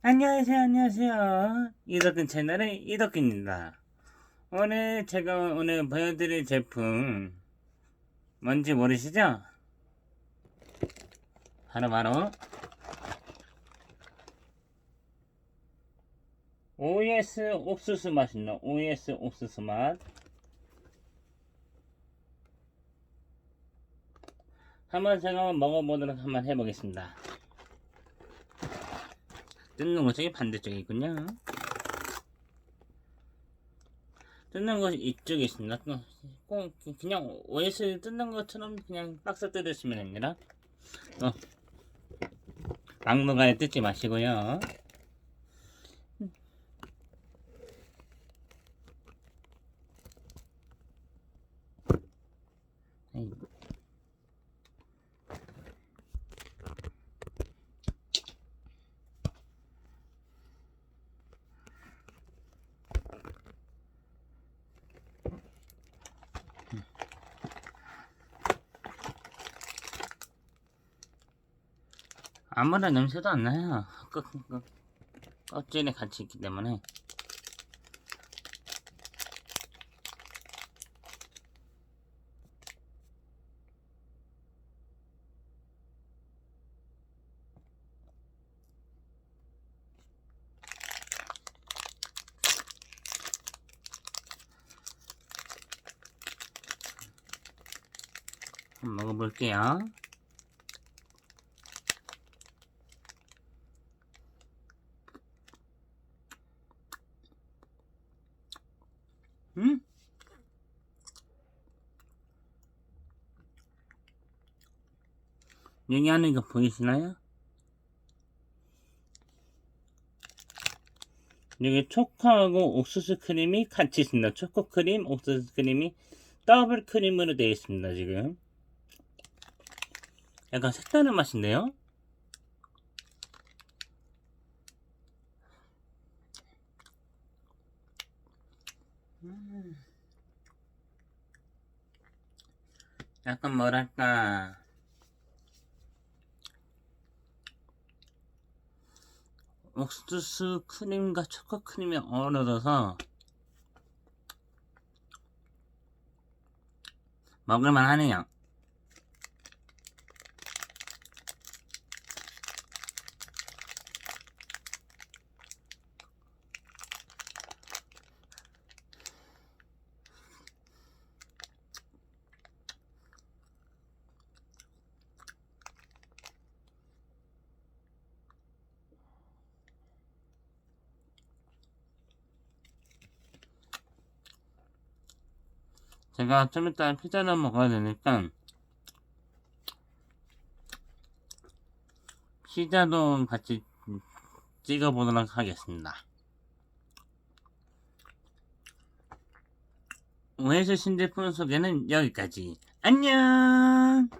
안녕하세요, 안녕하세요. 이덕근 채널의 이덕근입니다. 오늘 제가 오늘 보여드릴 제품 뭔지 모르시죠? 바로 바로 OS 옥수수 맛입니다. OS 옥수수 맛. 한번 제가 먹어보도록 한번 해보겠습니다. 뜯는 곳이 반대쪽에 있군요. 뜯는 곳이 이쪽에 있습니다. 그, 꼭 그냥 OS 뜯는 것처럼 그냥 박스 뜯으시면 됩니다. 어, 막무가내 뜯지 마시고요. 아무런 냄새도 안 나요. 껍질에 같이 있기 때문에. 한번 먹어볼게요. 음? 여기 안에 이거 보이시나요? 여기 초코하고 옥수수 크림이 같이 있습니다. 초코 크림, 옥수수 크림이 더블 크림으로 되어 있습니다. 지금 약간 색다른 맛인데요? 음. 약간 뭐랄까 옥수수 크림과 초코 크림이 어우러져서 먹을만 하네요. 제가 좀 이따 피자를 먹어야 되니까 피자도 같이 찍어보도록 하겠습니다. 오해수 신제품 소개는 여기까지. 안녕!